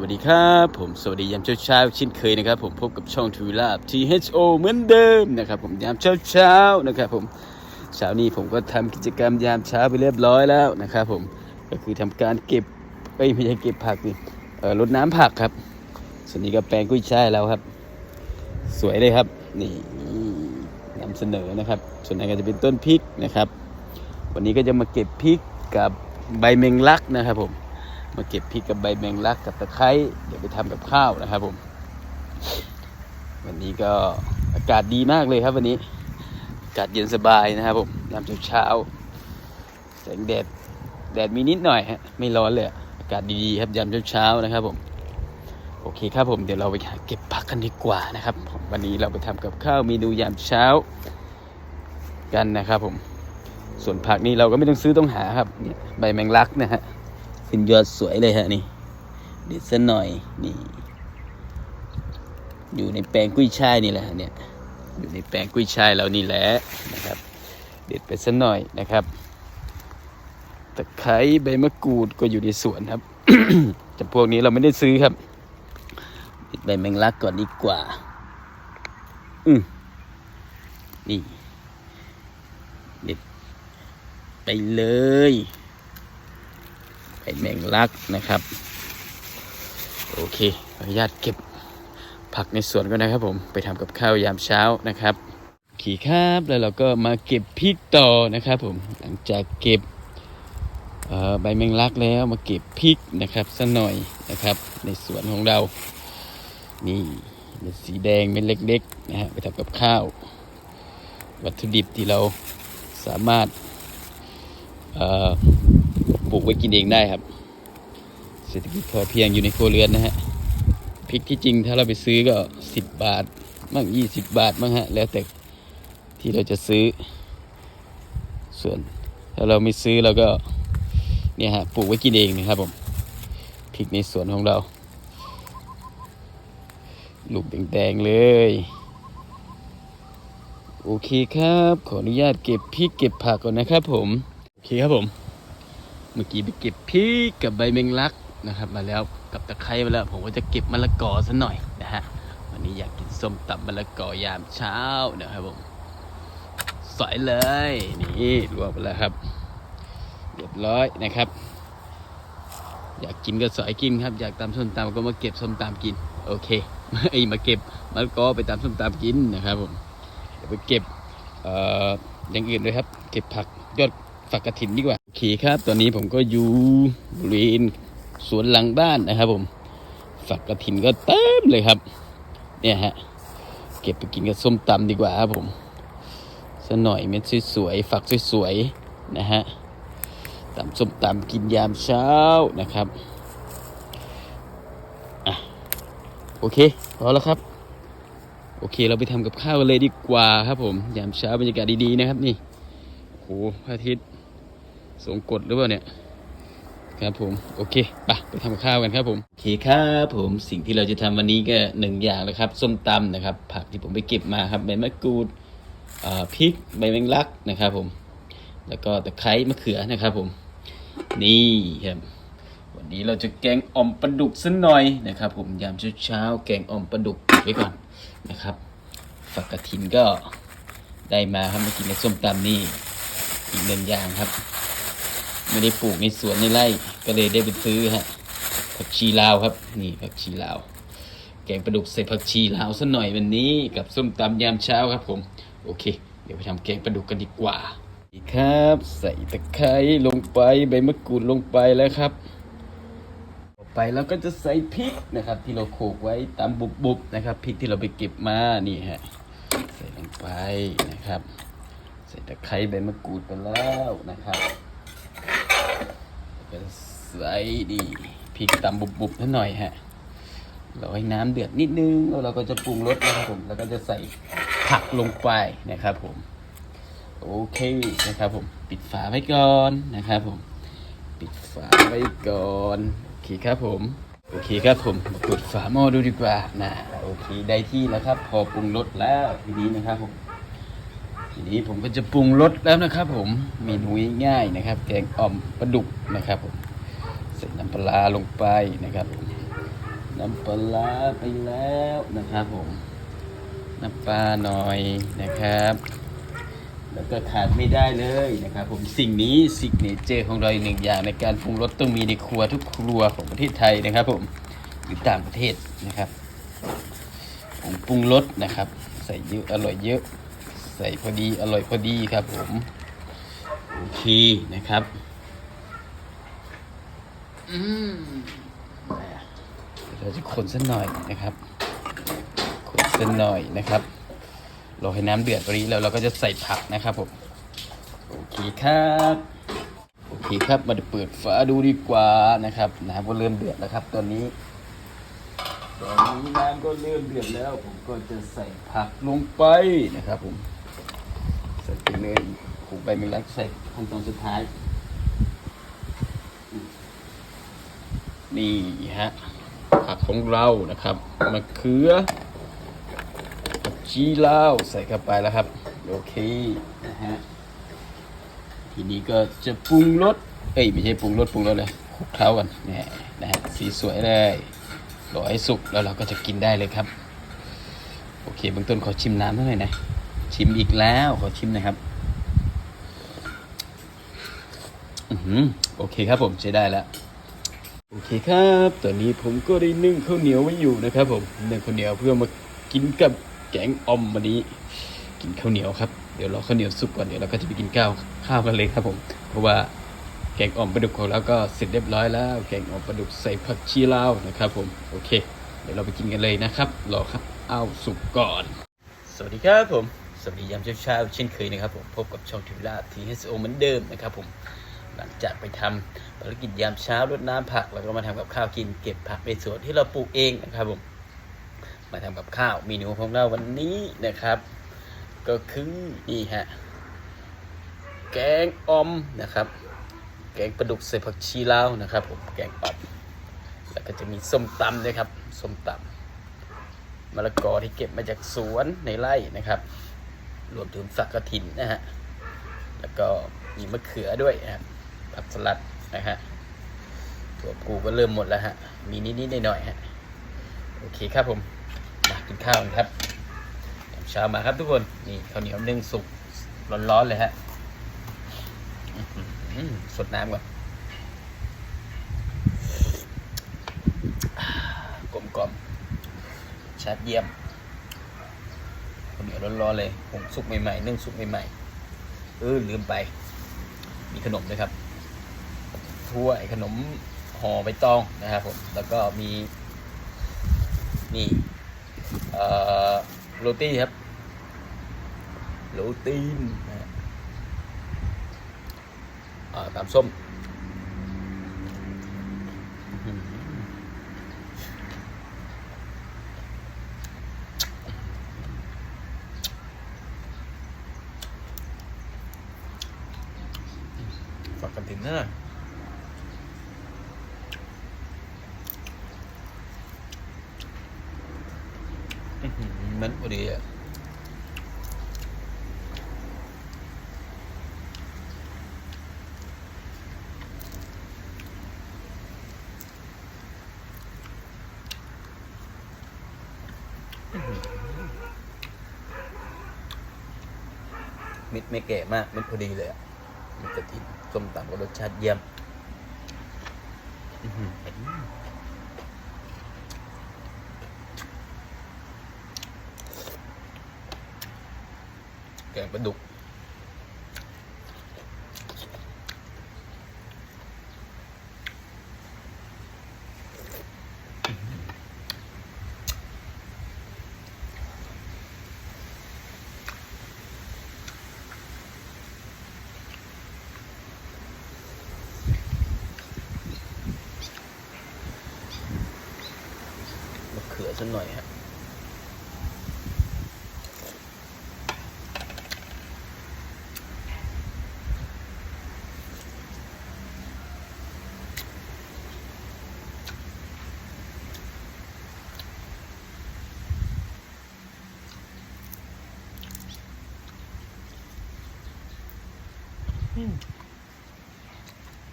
วัสดีครับ ผมสวัสดียามเช้าเช้าเช่นเคยนะครับผมพบกับช่องทูลาบ THO เหมือนเดิมนะครับผมยามเช้าเช้านะครับผมเช้านี้ผมก็ทำกิจกรรมยามเช้าไปเรียบร้อยแล้วนะครับผมก็คือทำการเก็บเอ้ยไม่ใช่เก็บผักนี่เออรดน้ำผักครับ ส่วนนี้ก็แปลงกุ้ยช่ายแล้วครับ สวยเลยครับนี่นำเสนอนะครับ ส่วนไหนก็จะเป็นต้นพริกนะครับ วันนี้ก็จะมาเก็บพริกกับใบเมงลักนะครับผม มาเก็บพริกกับใบแมงลักกับตะไคร้เดี๋ยวไปทำกับข้าวนะครับผม วันนี้ก็อากาศดีมากเลยครับวันนี้ อากาศเย็นสบายนะครับผมยามเช้าแสงแดดแดดมีนิดหน่อยฮะไม่ร้อนเลยอากาศดีๆครับยามเช้าๆนะครับผมโอเคครับผมเดี๋ยวเราไปหาเก็บผักกันดีกว่านะครับ วันนี้เราไปทำกับข้าวเมนูยามเช้า กันนะครับผมส่วนผักนี่เราก็ไม่ต้องซื้อต้องหาครับเนี่ยใบแมงลักนะฮะ ขึ้นยอดสวยเลยฮะนี่เด็ดซะหน่อยนี่ อยู่ในแปลงกุ้ยช่ายนี่แหละเนี่ยอยู่ในแปลงกุ้ยช่ายเรานี่แหละนะครับ เด็ดไปซะหน่อยนะครับตะไคร้ใบมะกรูดก็อยู่ในสวนครับแต่พวกนี้เราไม่ได้ซื้อครับเด็ดใบแมงลักก่อนดีกว่า อืมนี่เด็ดไปเลย ไอแมงลักนะครับ โอเคขออนุญาตเก็บผักในสวนก่อนะครับผมไปทำกับข้าวยามเช้านะครับขี่ครับแล้วเราก็มาเก็บพริกต่อนะครับผมหลังจากเก็บใบแมงลักแล้วมาเก็บพริกนะครับสักหน่อยนะครับในสวนของเรานี่เม็ดสีแดงเม็ดเล็กๆนะฮะไปทำกับข้าว วัตถุดิบที่เราสามารถเอ่อ ปลูกไว้กินเองได้ครับ เศรษฐกิจพอเพียงอยู่ในครัวเรือนนะฮะพริกที่จริงถ้าเราไปซื้อก็สิบบาทบ้างยี่สิบบาทบ้างฮะแล้วแต่ที่เราจะซื้อ ส่วนถ้าเราไม่ซื้อเราก็เนี่ยฮะปลูกไว้กินเองนะครับผมพริกในสวนของเรา ลูกแดงๆเลย โอเคครับ ขออนุญาตเก็บพริกเก็บผักก่อนนะครับผม โอเคครับผม เมื่อกี้ไปเก็บพริกกับใบเมงลักนะครับ มาแล้วกับตะไคร้มาแล้ว ผมก็จะเก็บมะละกอซะหน่อยนะฮะวันนี้อยากกินส้มตำมะละกอยามเช้านะครับผมสอยเลยนี่รวบไปแล้วครับเรียบร้อยนะครับ อยากกินก็สอยกินครับ อยากตำส้มตำก็มาเก็บส้มตำกิน โอเคไอ้มาเก็บมะละกอไปตำส้มตำกินนะครับผมเดี๋ยวไปเก็บอออย่างอื่นด้วยครับ เก็บผักยอด ฝักกระถินดีกว่าโอเคครับ ตอนนี้ผมก็อยู่บริเวณสวนหลังบ้านนะครับ ผมฝักกระถินก็เต็มเลยครับ เนี่ยฮะ เก็บไปกินกับส้มตำดีกว่าครับผมสักหน่อยเม็ดสวยๆฝักสวยๆนะฮะตำส้มตำกินยามเช้านะครับอะโอเคพอแล้วครับ โอเคเราไปทำกับข้าวกันเลยดีกว่าครับผม ยามเช้าบรรยากาศดีๆนะครับนี่โอ้โหพระอาทิตย์ สงกดหรือเปล่าเนี่ยครับผมโอเคไปไปทำข้าวกันครับผมโอเคครับผมสิ่งที่เราจะทำวันนี้ก็หนึ่งอย่างแล้วครับ ส้มตำนะครับ ผักที่ผมไปเก็บมาครับใบมะกรูดอ่าพริกใบแมงลักนะครับผม แล้วก็ตะไคร้มะเขือนะครับผม นี่ครับวันนี้เราจะแกงอ่อมปลาดุกสักหน่อยนะครับ ผมยามเช้าๆแกงอ่อมปลาดุกไว้ก่อนนะครับฝักกระถินก็ได้มาครับมากินในส้มตำนี่อีกหนึ่งอย่างครับ ไม่ได้ปลูกในสวนในไร่ก็เลยได้ไปซื้อฮะผักชีลาวครับ นี่ผักชีลาว แกงปลาดุกใส่ผักชีลาวสักหน่อยวันนี้กับส้มตำยามเช้าครับผมโอเค เดี๋ยวไปทำแกงปลาดุกกันดีกว่าดีครับ ใส่ตะไคร้ลงไปใบมะกรูดลงไปแล้วครับต่อไปเราก็จะใส่พริกนะครับ ที่เราโขลกไว้ตามบุบๆนะครับพริกที่เราไปเก็บมานี่ฮะใส่ลงไปนะครับ ใส่ตะไคร้ใบมะกรูดไปแล้วนะครับ ก็ใส่ดีพริกตำบุบๆนิดหน่อยฮะเราให้น้ำเดือดนิดนึงแล้วเราก็จะปรุงรสนะครับผมแล้วก็จะใส่ผักลงไปนะครับผมโอเคนะครับผมปิดฝาไว้ก่อนนะครับผมปิดฝาไว้ก่อนโอเคครับผมโอเคครับผมมาเปิดฝาหม้อดูดีกว่านะโอเคได้ที่แล้วครับ พอปรุงรสแล้วทีนี้นะครับผม ทีนี้ผมก็จะปรุงรสแล้วนะครับผมเมนูง่ายๆนะครับ แกงอ่อมปลาดุกนะครับผมใส่น้ำปลาลงไปนะครับผมน้ำปลาไปแล้วนะครับผมน้ำปลาหน่อยนะครับ แล้วก็ขาดไม่ได้เลยนะครับ ผมสิ่งนี้ซิกเนเจอร์ของเราอีกหนึ่งอย่างในการปรุงรสต้องมีในครัวทุกครัวของประเทศไทยนะครับ ผมหรือต่างประเทศนะครับผงปรุงรสนะครับ ใส่เยอะอร่อยเยอะ ใส่พอดีอร่อยพอดีครับผมโอเคนะครับอืมเราจะคนสักหน่อยนะครับ คนสักหน่อยนะครับรอให้น้ำเดือดตรงนี้แล้วเราก็จะใส่ผักนะครับผมโอเคครับโอเคครับมาเปิดฝาดูดีกว่านะครับน้ำก็เริ่มเดือดแล้วครับ ตอนนี้ ตอนนี้น้ำก็เริ่มเดือดแล้ว ผมก็จะใส่ผักลงไปนะครับผม เลยผูกใบแมงลักใส่ขั้นตอนสุดท้าย นี่ฮะผักของเรานะครับมะเขือผักชีลาใส่เข้าไปแล้วครับ โอเคนะฮะทีนี้ก็จะปรุงรสเอ้ยไม่ใช่ปรุงรสปรุงรสเลยคลุกเคล้ากันนี่นะฮะสีสวยเลยรอให้สุกแล้วเราก็จะกินได้เลยครับ โอเคเบื้องต้นขอชิมน้ำหน่อยนะ ชิมอีกแล้วขอชิมนะครับ อือหือ โอเคครับผมใช้ได้แล้ว โอเคครับ ตอนนี้ผมก็ได้นึ่งข้าวเหนียวไว้อยู่นะครับผมนึ่งข้าวเหนียวเพื่อมากินกับแกงอ่อมวันนี้ กินข้าวเหนียวครับเดี๋ยวรอข้าวเหนียวสุกก่อนเดี๋ยวเราก็จะไปกินข้าวข้าวกันเลยครับผม เพราะว่าแกงอ่อมปลาดุกของเราก็เสร็จเรียบร้อยแล้ว แกงอ่อมปลาดุกใส่ผักชีลาวนะครับผมโอเค เดี๋ยวเราไปกินกันเลยนะครับรอครับเอาสุกก่อน สวัสดีครับผมสวัสดียามเช้าเช่นเคยนะครับผมพบกับช่องทิวลาทีเอสโอเหมือนเดิมนะครับผม หลังจากไปทำภารกิจยามเช้ารดน้ำผัก แล้วก็มาทำกับข้าวกินเก็บผักในสวนที่เราปลูกเองนะครับผมมาทำกับข้าวเมนูของเราวันนี้นะครับ ก็คือนี่ฮะแกงออมนะครับ แกงปลาดุกใส่ผักชีลาวนะครับผมแกงอ่อมแล้วก็จะมีส้มตำด้วยครับส้มตำมะละกอที่เก็บมาจากสวนในไร่นะครับ รวมถึงฝักกระถินนะฮะแล้วก็มีมะเขือด้วยนะครับ ผักสลัดนะฮะถั่วพูก็เริ่มหมดแล้วฮะ มีนิดๆหน่อยๆฮะ โอเคครับผม มากินข้าวกันครับเช้ามาครับทุกคน นี่ข้าวเหนียวนึ่งสุกร้อนๆเลยฮะสดน้ำก่อนกลมกลมๆชัดเยี่ยมข้าวเหนียวร้อนๆเลยผมสุกใหม่ๆนึ่งสุกใหม่ๆเออลืมไป มีขนมด้วยครับ ถ้วยขนมห่อใบตองนะครับผม แล้วก็มี นี่เอ่อโรตีครับโรตีนะฮะอ่าตามส้มอื้อหือฝากกันถึงนะอื้อหือมันพอดีอะ เมิดไม่แก่มากม็ดพอดีเลยอะมันกระถิ่นส้มตำก็รสชาติเยี่ยมอื้อหือแกงปลาดุก สักหน่อยฮะ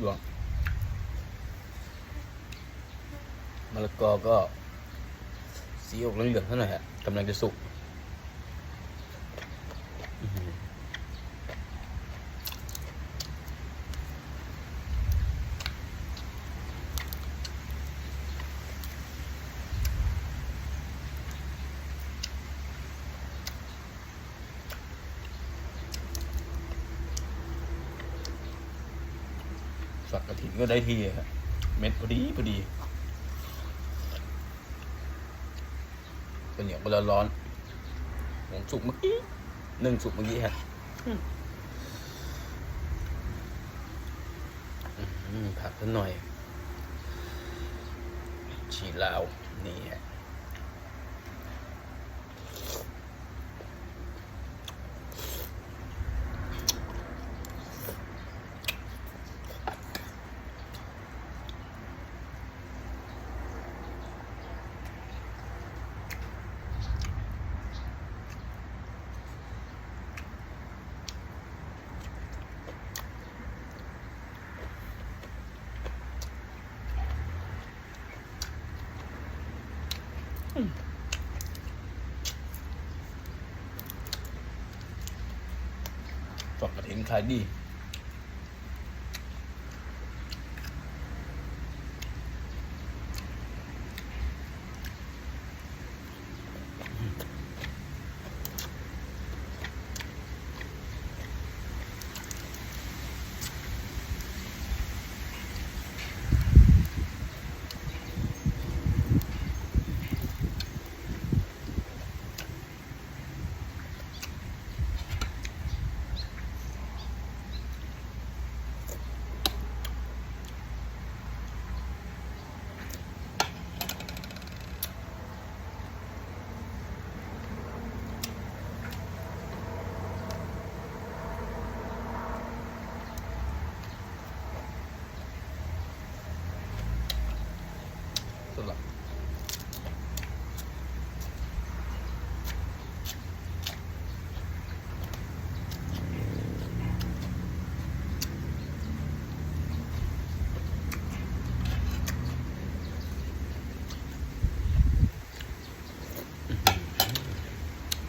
หลวงมะละกอก็ สีออกเหลืองๆเท่าไหร่ฮะกำลังจะสุกฝักกระถินก็ได้ที่ฮะเม็ดพอดีพอดี เป็นเหนียวมันร้อนๆผมสุกเมื่อกี้นึ่งสุกเมื่อกี้ฮะอืมผักสักหน่อย ชีลาว นี่ฮะ ฝักกระถินขายดี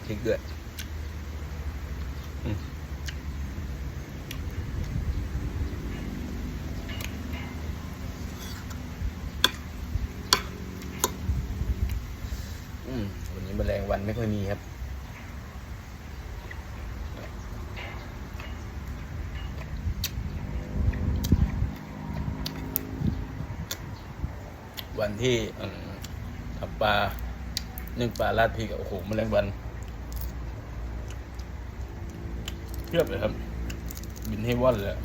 พริกด้วยอืมวันนี้แมลงวันไม่ค่อยมีครับวันที่ทำปลานึ่งปลาราดพริกโอ้โหแมลงวัน เพียบเลยครับ บินให้ว่อนเลย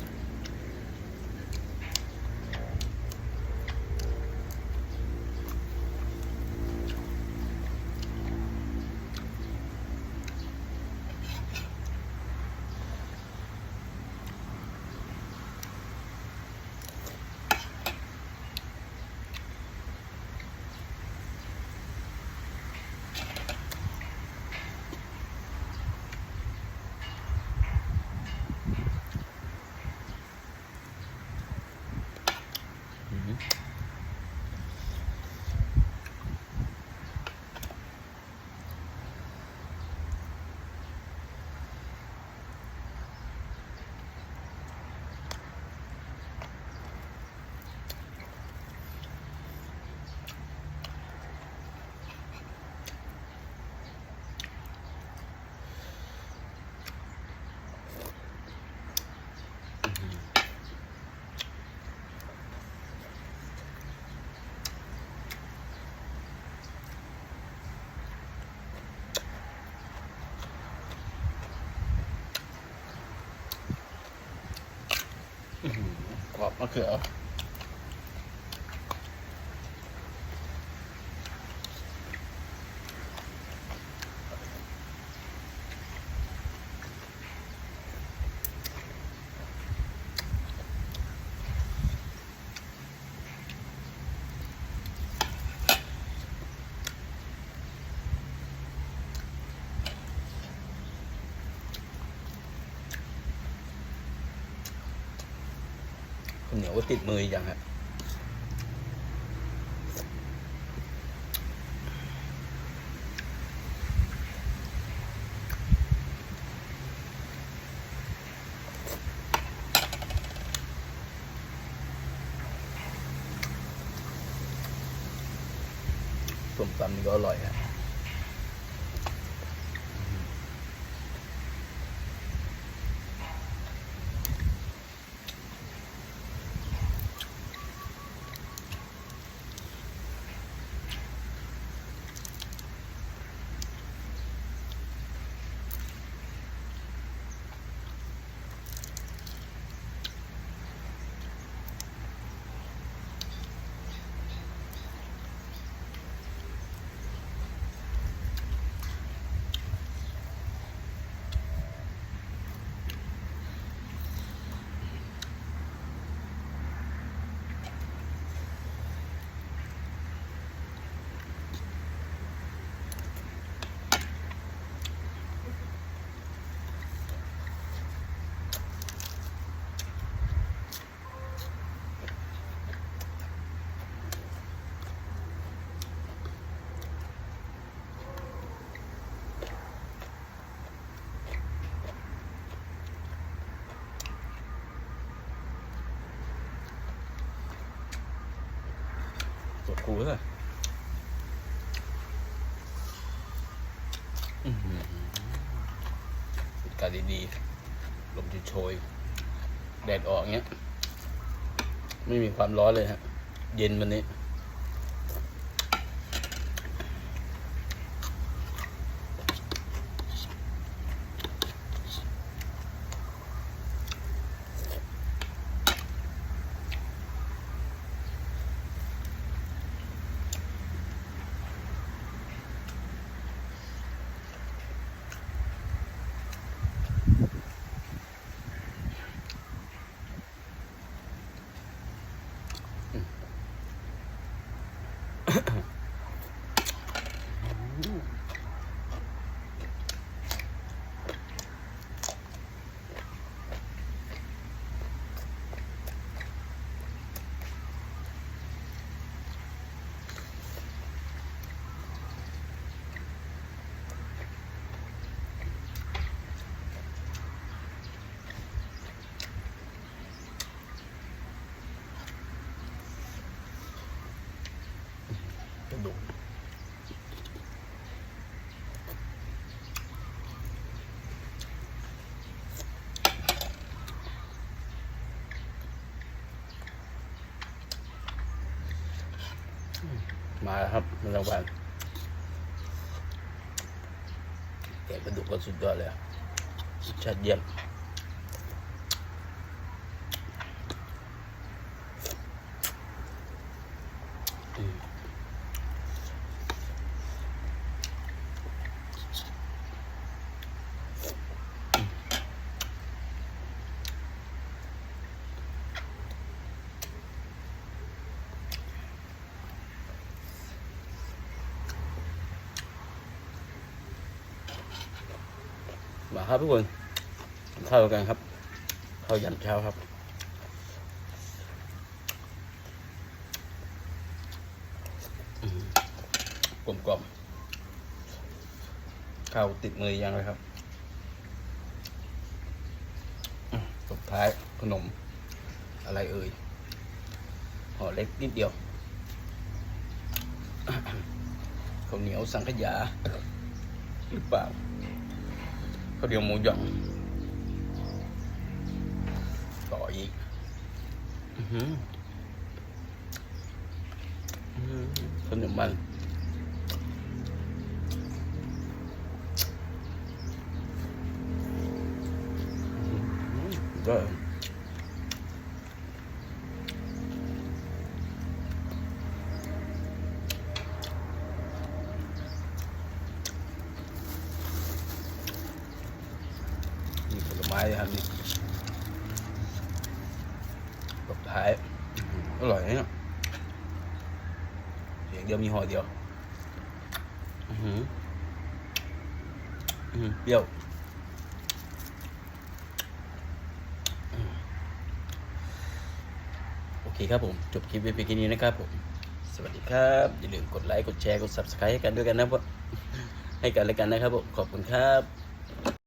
บอกมะเขือ ติดมืออย่างฮะส้มตำนี่ก็อร่อยฮะ กูเลยบรรยากาศดีๆ ลมโชยๆแดดออกเงี้ย ไม่มีความร้อนเลยฮะ เย็นวันนี้ กระดูกมา แล้วครับมันรางวัลแกะกระดูกก็สุดยอดเลยอะรสชาติเยี่ยมม ครับทุกคนกินข้าวกันครับข้าวยันเช้าครับกลมกล่อมข้าวติดมือยังเลยครับสุดท้ายขนมอะไรเอ่ยห่อเล็กนิดเดียวข้าวเหนียวสังขยาหรือเปล่า ข้าวเดียวหมูหยองต่ออีกอื้อหืออื้อหือขนมมันอื้อหือก็ ม้ครับนี่ตบท้าย อร่อยนะเนี่ยเสียงเดียวมีห่อเดียว อือหืออื้อหือเปรี้ยวโอเคครับผม จบคลิปไว้เพียงแค่นี้นะครับผม สวัสดีครับ อย่าลืมกดไลค์ กดแชร์ กด subscribe ให้กันด้วยกันนะครับให้กันและกันนะครับผม ขอบคุณครับ